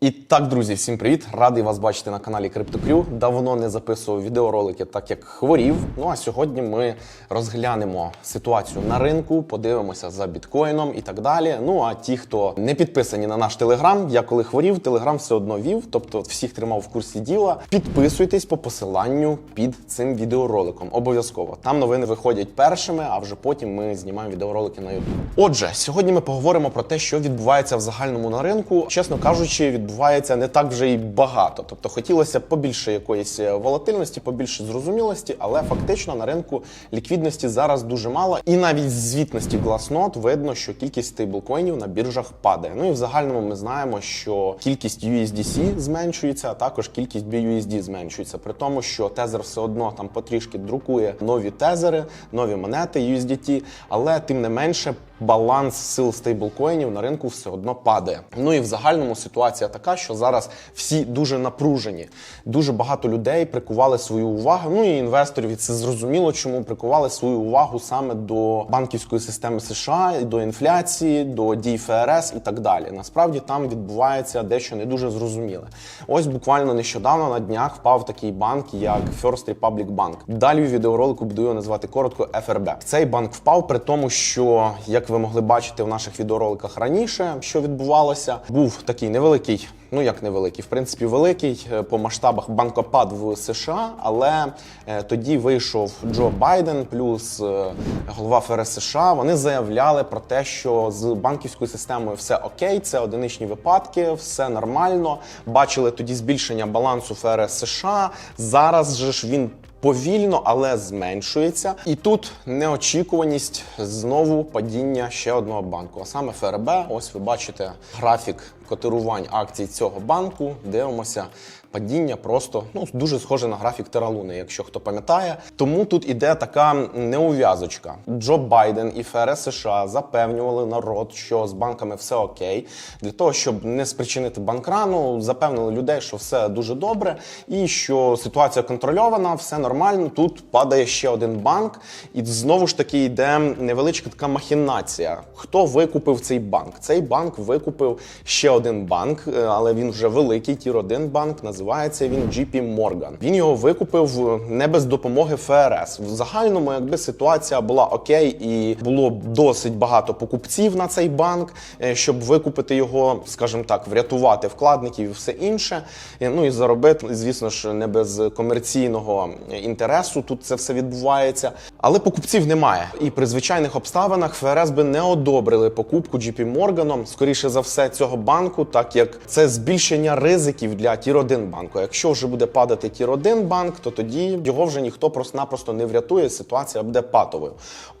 І так, друзі, всім привіт! Радий вас бачити на каналі CryptoCrew. Давно не записував відеоролики, так як хворів. Ну а сьогодні ми розглянемо ситуацію на ринку, подивимося за біткоїном і так далі. Ну а ті, хто не підписані на наш телеграм, я коли хворів, телеграм все одно вів, тобто всіх тримав в курсі діла. Підписуйтесь по посиланню під цим відеороликом. Обов'язково там новини виходять першими, а вже потім ми знімаємо відеоролики на YouTube. Отже, сьогодні ми поговоримо про те, що відбувається в загальному на ринку. Чесно кажучи, відбувається не так вже й багато. Тобто хотілося побільше якоїсь е, волатильності, побільше зрозумілості, але фактично на ринку ліквідності зараз дуже мало. І навіть з звітності Glassnode видно, що кількість стейблкоїнів на біржах падає. Ну і в загальному ми знаємо, що кількість USDC зменшується, а також кількість BUSD зменшується. При тому, що тезер все одно там потрішки друкує нові тезери, нові монети USDT, але тим не менше. Баланс сил стейблкоїнів на ринку все одно падає. Ну і в загальному ситуація така, що зараз всі дуже напружені. Дуже багато людей прикували свою увагу. Ну і інвесторів і це зрозуміло, чому прикували свою увагу саме до банківської системи США, до інфляції, до дій ФРС і так далі. Насправді там відбувається дещо не дуже зрозуміле. Ось буквально нещодавно на днях впав такий банк, як First Republic Bank. Далі в відеоролику буду його називати коротко ФРБ. Цей банк впав при тому, що як ви могли бачити в наших відеороликах раніше, що відбувалося, був такий невеликий. Ну як невеликий, в принципі, великий е, по масштабах банкопад в США, але е, тоді вийшов Джо Байден плюс е, голова ФРС США. Вони заявляли про те, що з банківською системою все окей, це одиничні випадки, все нормально. Бачили тоді збільшення балансу ФРС США. Зараз же ж він повільно, але зменшується. І тут неочікуваність знову падіння ще одного банку, а саме ФРБ. Ось ви бачите графік котирувань акцій цього банку. Дивимося. Падіння просто ну дуже схоже на графік Тералуни, якщо хто пам'ятає. Тому тут іде така неув'язочка. Джо Байден і ФРС США запевнювали народ, що з банками все окей. Для того щоб не спричинити банкрану, запевнили людей, що все дуже добре, і що ситуація контрольована, все нормально. Тут падає ще один банк, і знову ж таки йде невеличка така махінація. Хто викупив цей банк? Цей банк викупив ще один банк, е, але він вже великий. Тір 1 банк називається він JP Morgan. Він його викупив е, не без допомоги ФРС. В загальному, якби ситуація була окей, і було досить багато покупців на цей банк, е, щоб викупити його, скажімо так, врятувати вкладників і все інше. Е, ну і заробити, звісно ж, не без комерційного інтересу. Тут це все відбувається. Але покупців немає. І при звичайних обставинах ФРС би не одобрили покупку JP Morgan, скоріше за все, цього банку, так як це збільшення ризиків для Тір-1 банку. Якщо вже буде падати тір 1 банк, то тоді його вже ніхто просто-напросто не врятує. Ситуація буде патовою.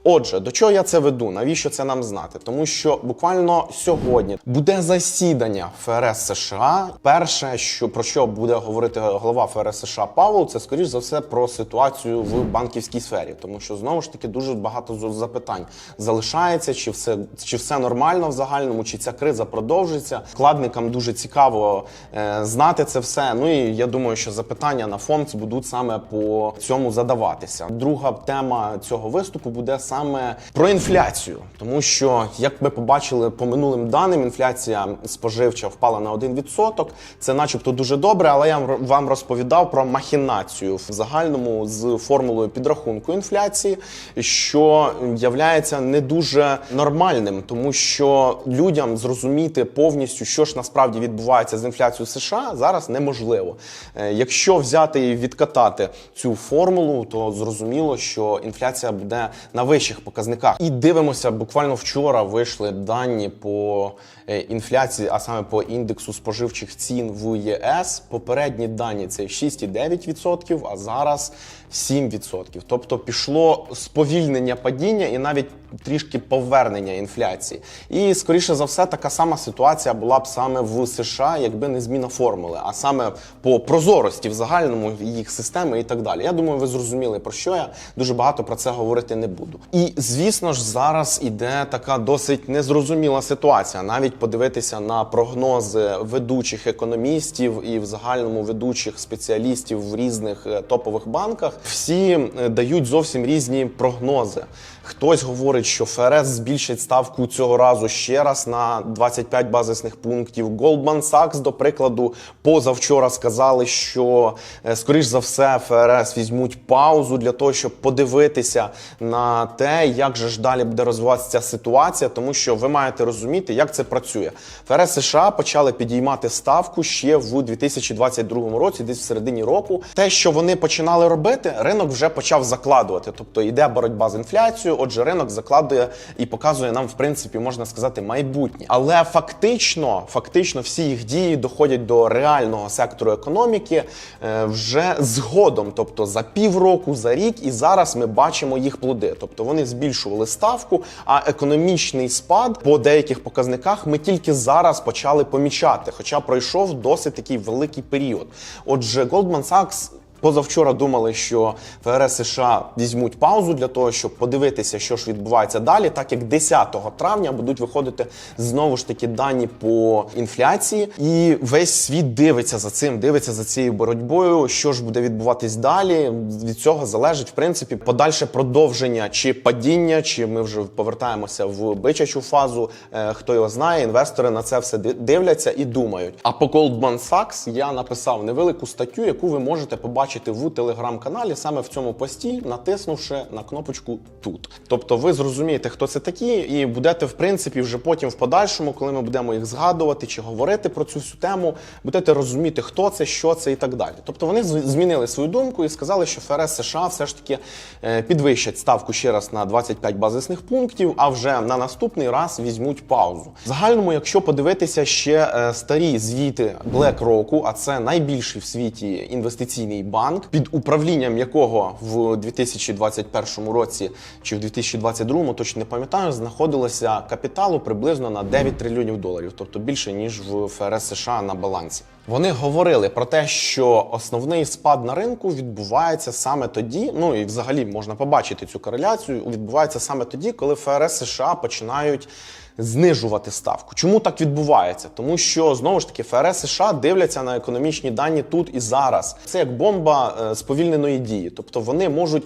Отже, до чого я це веду? Навіщо це нам знати? Тому що буквально сьогодні буде засідання ФРС США. Перше, що про що буде говорити голова ФРС США Павел, це скоріш за все про ситуацію в банківській сфері, тому що знову ж таки дуже багато запитань залишається, чи все чи все нормально в загальному, чи ця криза продовжиться. Вкладникам дуже цікаво е, знати це все. Ну і я думаю, що запитання на ФОМЦ будуть саме по цьому задаватися. Друга тема цього виступу буде саме про інфляцію, тому що як ми побачили по минулим даним, інфляція споживча впала на 1%. Це, начебто, дуже добре, але я вам розповідав про махінацію в загальному з формулою підрахунку інфляції, що являється не дуже нормальним, тому що людям зрозуміти повністю, що ж насправді відбувається з інфляцією США, зараз неможливо. Е, Якщо взяти і відкатати цю формулу, то зрозуміло, що інфляція буде на вищих показниках. І дивимося, буквально вчора вийшли дані по е, інфляції, а саме по індексу споживчих цін в ЄС. Попередні дані це 6,9%, а зараз 7%. Тобто пішло сповільнення падіння і навіть трішки повернення інфляції. І скоріше за все, така сама ситуація була б саме в США, якби не зміна формули, а саме по прозорості в загальному їх системи і так далі. Я думаю, ви зрозуміли про що я дуже багато про це говорити не буду. І звісно ж, зараз іде така досить незрозуміла ситуація. Навіть подивитися на прогнози ведучих економістів і в загальному ведучих спеціалістів в різних е, топових банках, всі е, дають зовсім різні прогнози. Хтось говорить, що ФРС збільшить ставку цього разу ще раз на 25 базисних пунктів. Goldman Sachs, до прикладу, позавчора сказали, що е, скоріш за все ФРС візьмуть паузу для того, щоб подивитися на те, як же ж далі буде розвиватися ситуація, тому що ви маєте розуміти, як це працює. ФРС США почали підіймати ставку ще в 2022 році, десь в середині року. Те, що вони починали робити, ринок вже почав закладувати. Тобто йде боротьба з інфляцією. Отже, ринок закладує і показує нам, в принципі, можна сказати, майбутнє. Але фактично, фактично, всі їх дії доходять до реального сектору економіки е, вже згодом, тобто за півроку, за рік, і зараз ми бачимо їх плоди. Тобто вони збільшували ставку, а економічний спад по деяких показниках ми тільки зараз почали помічати, хоча пройшов досить такий великий період. Отже, Goldman Sachs Позавчора думали, що ФРС США візьмуть паузу для того, щоб подивитися, що ж відбувається далі, так як 10 травня будуть виходити знову ж таки дані по інфляції, і весь світ дивиться за цим, дивиться за цією боротьбою. Що ж буде відбуватись далі? Від цього залежить в принципі подальше продовження чи падіння, чи ми вже повертаємося в бичачу фазу. Е, Хто його знає, інвестори на це все дивляться і думають. А по Goldman Sachs я написав невелику статтю, яку ви можете побачити в телеграм-каналі саме в цьому пості, натиснувши на кнопочку тут. Тобто, ви зрозумієте, хто це такі, і будете в принципі вже потім в подальшому, коли ми будемо їх згадувати чи говорити про цю всю тему, будете розуміти, хто це, що це і так далі. Тобто вони змінили свою думку і сказали, що ФРС США все ж таки е, підвищать ставку ще раз на 25 базисних пунктів, а вже на наступний раз візьмуть паузу. В загальному, якщо подивитися ще е, старі звіти BlackRock, а це найбільший в світі інвестиційний банк, під управлінням якого в 2021 році чи в 2022, точно не пам'ятаю, знаходилося капіталу приблизно на 9 трильйонів доларів, тобто більше ніж в ФРС США на балансі. Вони говорили про те, що основний спад на ринку відбувається саме тоді. Ну і взагалі можна побачити цю кореляцію. Відбувається саме тоді, коли ФРС США починають знижувати ставку. Чому так відбувається? Тому що знову ж таки ФРС США дивляться на економічні дані тут і зараз. Це як бомба е, сповільненої дії, тобто вони можуть.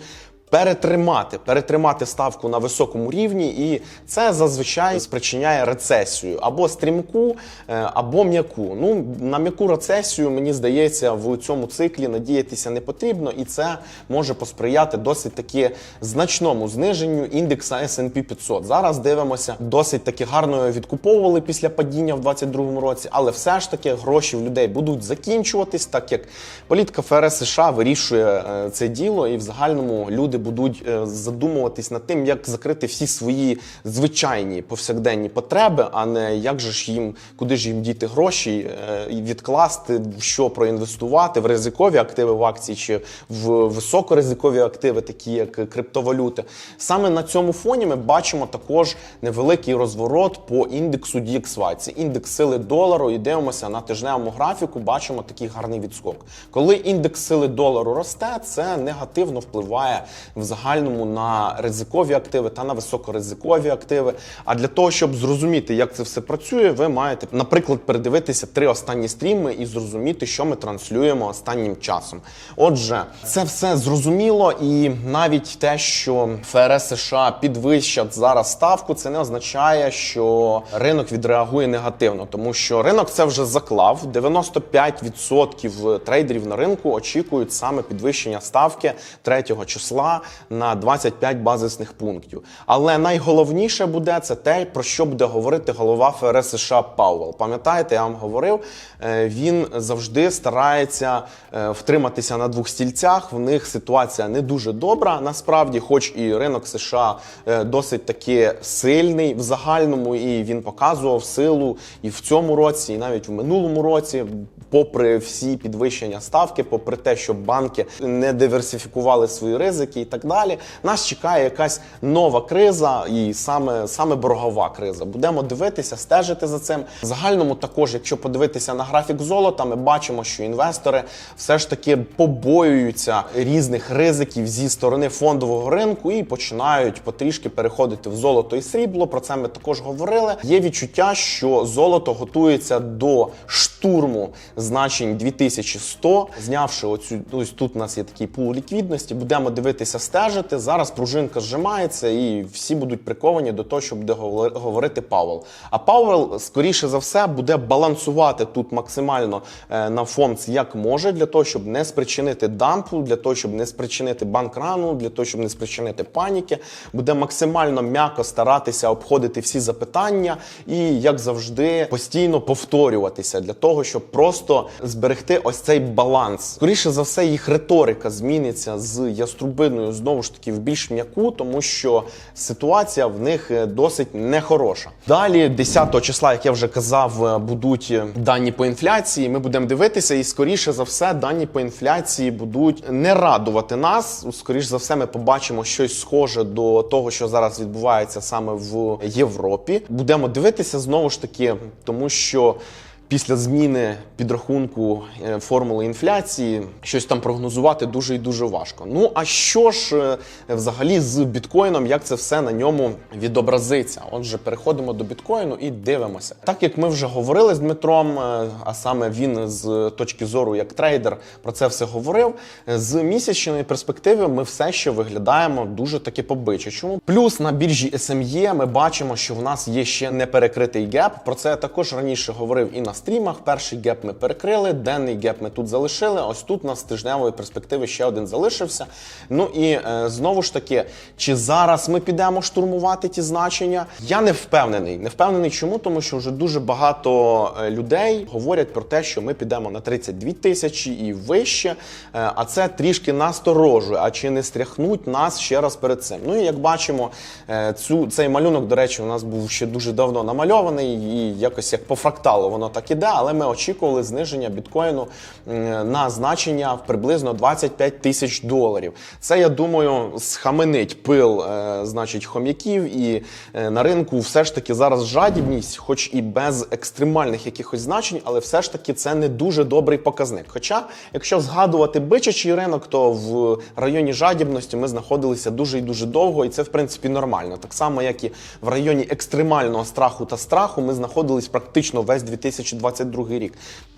Перетримати, перетримати ставку на високому рівні, і це зазвичай спричиняє рецесію або стрімку, е, або м'яку. Ну на м'яку рецесію мені здається в цьому циклі надіятися не потрібно, і це може посприяти досить таки значному зниженню індекса S&P 500. Зараз дивимося, досить таки гарно відкуповували після падіння в 2022 році, але все ж таки гроші в людей будуть закінчуватись, так як політика ФРС США вирішує е, це діло, і в загальному люди будуть е, задумуватись над тим, як закрити всі свої звичайні повсякденні потреби, а не як же ж їм, куди ж їм діти гроші е, відкласти, що проінвестувати в ризикові активи в акції чи в високоризикові активи, такі як криптовалюти. Саме на цьому фоні ми бачимо також невеликий розворот по індексу DXY. Це індекс сили долару. І дивимося на тижневому графіку. Бачимо такий гарний відскок. Коли індекс сили долару росте, це негативно впливає в загальному на ризикові активи та на високоризикові активи. А для того, щоб зрозуміти, як це все працює, ви маєте, наприклад, передивитися три останні стріми і зрозуміти, що ми транслюємо останнім часом. Отже, це все зрозуміло, і навіть те, що ФРС США підвищать зараз ставку, це не означає, що ринок відреагує негативно, тому що ринок це вже заклав. 95% трейдерів на ринку очікують саме підвищення ставки 3 числа на 25 базисних пунктів. Але найголовніше буде це те, про що буде говорити голова ФРС США Пауел. Пам'ятаєте, я вам говорив, е, він завжди старається е, втриматися на двох стільцях. В них ситуація не дуже добра, насправді, хоч і ринок США е, досить таки сильний в загальному, і він показував силу і в цьому році, і навіть в минулому році. Попри всі підвищення ставки, попри те, що банки не диверсифікували свої ризики і так далі. Нас чекає якась нова криза, і саме, саме боргова криза. Будемо дивитися, стежити за цим. В загальному також, якщо подивитися на графік золота, ми бачимо, що інвестори все ж таки побоюються різних ризиків зі сторони фондового ринку і починають потрішки переходити в золото і срібло. Про це ми також говорили. Є відчуття, що золото готується до штурму значень 2100, знявши оцю ось тут. У нас є такий пул ліквідності. Будемо дивитися, стежити. Зараз пружинка зжимається, і всі будуть приковані до того, що буде говори- говорити Павел. А Павел, скоріше за все, буде балансувати тут максимально е, на фонд як може, для того, щоб не спричинити дампу, для того, щоб не спричинити банкрану, для того, щоб не спричинити паніки. Буде максимально м'яко старатися обходити всі запитання і, як завжди, постійно повторюватися для того, щоб просто зберегти ось цей баланс. Скоріше за все, їх риторика зміниться з яструбиною знову ж таки в більш м'яку, тому що ситуація в них е, досить нехороша. Далі, 10 числа, як я вже казав, е, будуть е, дані по інфляції. Ми будемо дивитися, і скоріше за все, дані по інфляції будуть не радувати нас. Скоріше за все, ми побачимо щось схоже до того, що зараз відбувається саме в Європі. Будемо дивитися знову ж таки, тому що. Після зміни підрахунку е, формули інфляції щось там прогнозувати дуже і дуже важко. Ну а що ж е, взагалі з біткоїном, як це все на ньому відобразиться? Отже, переходимо до біткоїну і дивимося. Так як ми вже говорили з Дмитром, е, а саме він з точки зору як трейдер про це все говорив. З місячної перспективи ми все ще виглядаємо дуже таки по-бичачому. Плюс на біржі SME ми бачимо, що в нас є ще неперекритий геп. Про це я також раніше говорив і на стрімах. Перший геп ми перекрили, денний геп ми тут залишили. Ось тут у нас з тижневої перспективи ще один залишився. Ну і е, знову ж таки, чи зараз ми підемо штурмувати ті значення? Я не впевнений. Не впевнений, чому? Тому що вже дуже багато е, людей говорять про те, що ми підемо на 32 тисячі і вище. Е, а це трішки насторожує. А чи не стряхнуть нас ще раз перед цим? Ну і як бачимо, е, цю цей малюнок, до речі, у нас був ще дуже давно намальований, і якось як по фракталу воно так іде. Але ми очікували зниження біткоїну на значення в приблизно 25 тисяч доларів. Це я думаю схаменить пил, е, значить, хом'яків, і е, на ринку все ж таки зараз жадібність, хоч і без екстремальних якихось значень, але все ж таки це не дуже добрий показник. Хоча, якщо згадувати бичачий ринок, то в районі жадібності ми знаходилися дуже і дуже довго, і це в принципі нормально. Так само, як і в районі екстремального страху та страху, ми знаходились практично весь 2022 рік.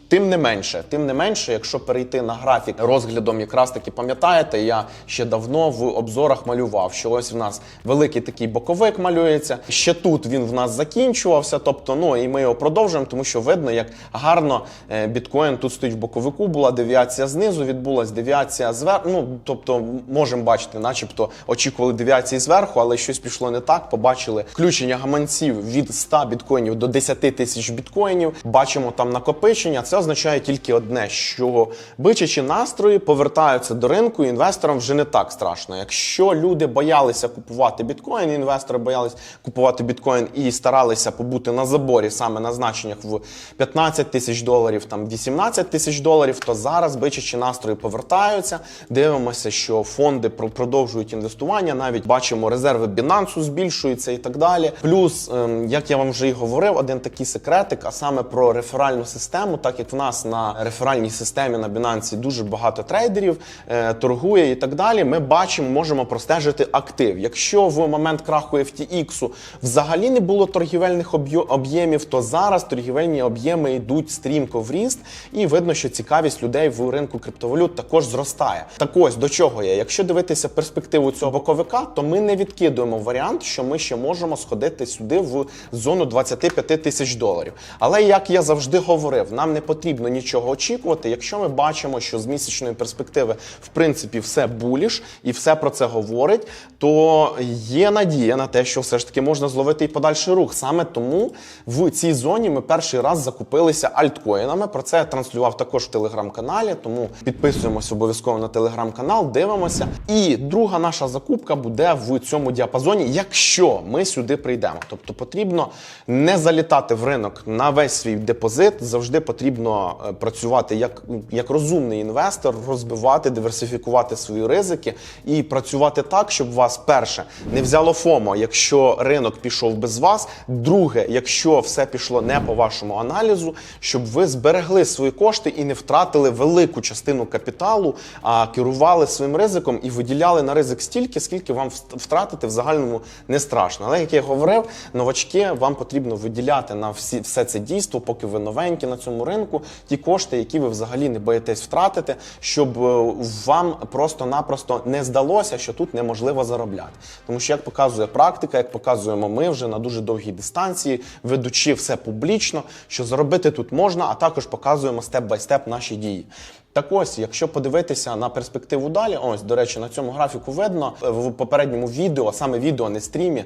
Тим не менше, тим не менше, якщо перейти на графік розглядом, якраз таки пам'ятаєте, я ще давно в обзорах малював, що ось в нас великий такий боковик малюється. Ще тут він в нас закінчувався. Тобто, ну і ми його продовжуємо, тому що видно, як гарно е, біткоін тут стоїть в боковику. Була девіація знизу, відбулась девіація зверху. Ну тобто, можемо бачити, начебто очікували девіації зверху, але щось пішло не так. Побачили включення гаманців від 100 біткоїнів до 10 тисяч біткоїнів. Бачимо там накопичення. Це означає тільки одне: що бичачі настрої повертаються до ринку. і Інвесторам вже не так страшно. Якщо люди боялися купувати біткоін, інвестори боялись купувати біткоін і старалися побути на заборі саме на значеннях в 15 тисяч доларів, там 18 тисяч доларів, то зараз бичачі настрої повертаються. Дивимося, що фонди продовжують інвестування. Навіть бачимо, резерви Binance збільшуються і так далі. Плюс, ем, як я вам вже і говорив, один такий секретик, а саме про реферальну систему, так як в нас на реферальній системі на Binance дуже багато трейдерів е, торгує і так далі. Ми бачимо, можемо простежити актив. Якщо в момент краху FTX взагалі не було торгівельних об'ємів, то зараз торгівельні об'єми йдуть стрімко в ріст, і видно, що цікавість людей в ринку криптовалют також зростає. Так ось до чого я? Якщо дивитися перспективу цього боковика, то ми не відкидуємо варіант, що ми ще можемо сходити сюди в зону 25 тисяч доларів. Але як я завжди говорив, нам не потрібно нічого очікувати. Якщо ми бачимо, що з місячної перспективи в принципі все буліш і все про це говорить, то є надія на те, що все ж таки можна зловити і подальший рух. Саме тому в цій зоні ми перший раз закупилися альткоїнами. Про це я транслював також в телеграм-каналі. Тому підписуємося обов'язково на телеграм-канал, дивимося. І друга наша закупка буде в цьому діапазоні, якщо ми сюди прийдемо. Тобто потрібно не залітати в ринок на весь свій депозит, завжди потрібно потрібно е, працювати як, як розумний інвестор, розбивати, диверсифікувати свої ризики і працювати так, щоб вас перше не взяло ФОМО, якщо ринок пішов без вас. Друге, якщо все пішло не по вашому аналізу, щоб ви зберегли свої кошти і не втратили велику частину капіталу, а керували своїм ризиком і виділяли на ризик стільки, скільки вам втратити в загальному не страшно. Але як я говорив, новачки вам потрібно виділяти на всі все це дійство, поки ви новенькі на цьому ринку, ті кошти, які ви взагалі не боїтесь втратити, щоб е, вам просто-напросто не здалося, що тут неможливо заробляти. Тому що, як показує практика, як показуємо ми вже на дуже довгій дистанції, ведучи все публічно, що заробити тут можна, а також показуємо степ-бай-степ наші дії. Так ось, якщо подивитися на перспективу далі, ось до речі, на цьому графіку видно е, в попередньому відео, саме відео, не стрімі.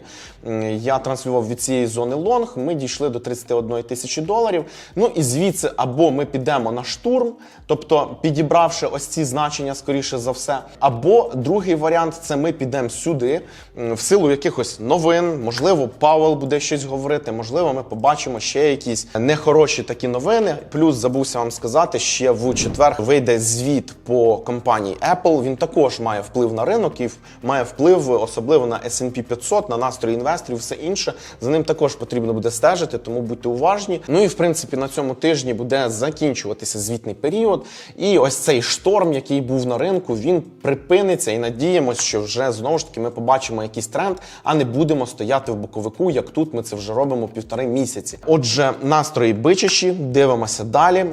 Я транслював від цієї зони лонг. Ми дійшли до 31 тисячі доларів. Ну і звідси або ми підемо на штурм, тобто підібравши ось ці значення, скоріше за все. Або другий варіант це ми підемо сюди в силу якихось новин. Можливо, Павел буде щось говорити. Можливо, ми побачимо ще якісь нехороші такі новини. Плюс забувся вам сказати, ще в четвер вийде звіт по компанії Apple. Він також має вплив на ринок і має вплив особливо на S&P 500, на настрої інвесторів, все інше. За ним також потрібно буде стежити, тому будьте уважні. Ну і в принципі на цьому тижні буде закінчуватися звітний період. І ось цей шторм, який був на ринку, він припиниться і надіємося, що вже знову ж таки ми побачимо якийсь тренд, а не будемо стояти в боковику, як тут ми це вже робимо півтори місяці. Отже, настрої бичачі, дивимося далі,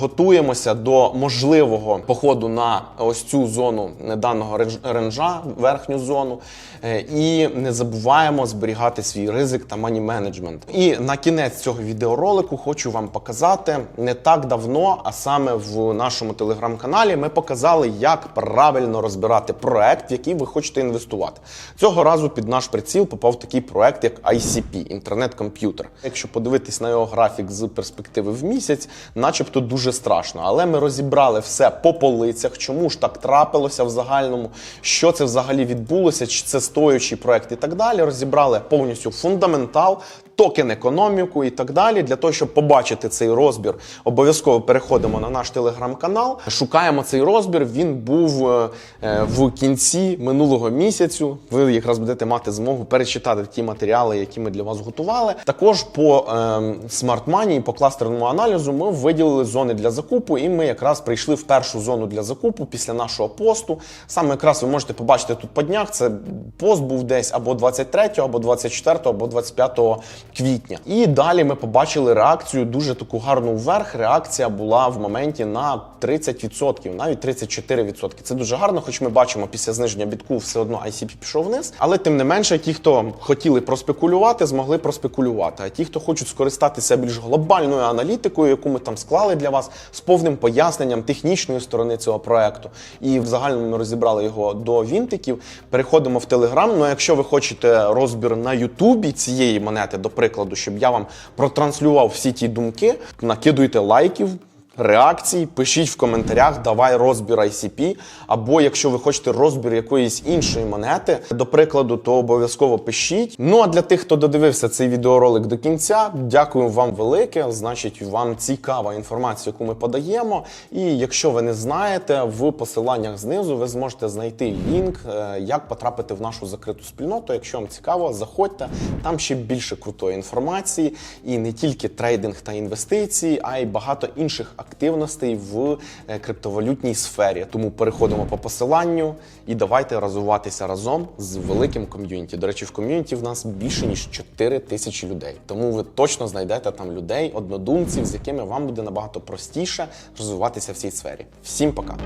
готуємося до можливого походу на ось цю зону даного ренжа, верхню зону, Е, і не забуваємо зберігати свій ризик та мані менеджмент. І на кінець цього відеоролику хочу вам показати не так давно, а саме в нашому телеграм-каналі ми показали, як правильно розбирати проект, в який ви хочете інвестувати. Цього разу під наш приціл попав такий проект, як ICP інтернет-комп'ютер. Якщо подивитись на його графік з перспективи в місяць, начебто дуже страшно. Але ми розібрали все по полицях, чому ж так трапилося в загальному, що це взагалі відбулося, чи це стоючий проект і так далі. Розібрали повністю фундаментал. Токен економіку і так далі. Для того, щоб побачити цей розбір, обов'язково переходимо на наш телеграм-канал. Шукаємо цей розбір. Він був е, е, в кінці минулого місяцю. Ви якраз будете мати змогу перечитати ті матеріали, які ми для вас готували. Також по е, Smart Money і по кластерному аналізу ми виділили зони для закупу, і ми якраз прийшли в першу зону для закупу після нашого посту. Саме якраз ви можете побачити тут по днях. Це пост був десь або 23, або 24, або 25 квітня. І далі ми побачили реакцію дуже таку гарну вверх. Реакція була в моменті на 30%, навіть 34%. Це дуже гарно, хоч ми бачимо після зниження бітку все одно ICP пішов вниз. Але тим не менше, ті, хто хотіли проспекулювати, змогли проспекулювати. А ті, хто хочуть скористатися більш глобальною аналітикою, яку ми там склали для вас, з повним поясненням технічної сторони цього проекту, і в загальному ми розібрали його до вінтиків. Переходимо в Телеграм. Ну, якщо ви хочете розбір на Ютубі цієї монети, до прикладу, щоб я вам протранслював всі ті думки, накидуйте лайків. Реакцій, пишіть в коментарях, давай розбір ICP. Або якщо ви хочете розбір якоїсь іншої монети, до прикладу, то обов'язково пишіть. Ну а для тих, хто додивився цей відеоролик до кінця, дякую вам велике. Значить, вам цікава інформація, яку ми подаємо. І якщо ви не знаєте, в посиланнях знизу ви зможете знайти лінк, е, як потрапити в нашу закриту спільноту. Якщо вам цікаво, заходьте. Там ще більше крутої інформації, і не тільки трейдинг та інвестиції, а й багато інших активностей в е, криптовалютній сфері. Тому переходимо по посиланню і давайте розвиватися разом з великим ком'юніті. До речі, в ком'юніті в нас більше ніж 4 тисячі людей. Тому ви точно знайдете там людей, однодумців, з якими вам буде набагато простіше розвиватися в цій сфері. Всім пока!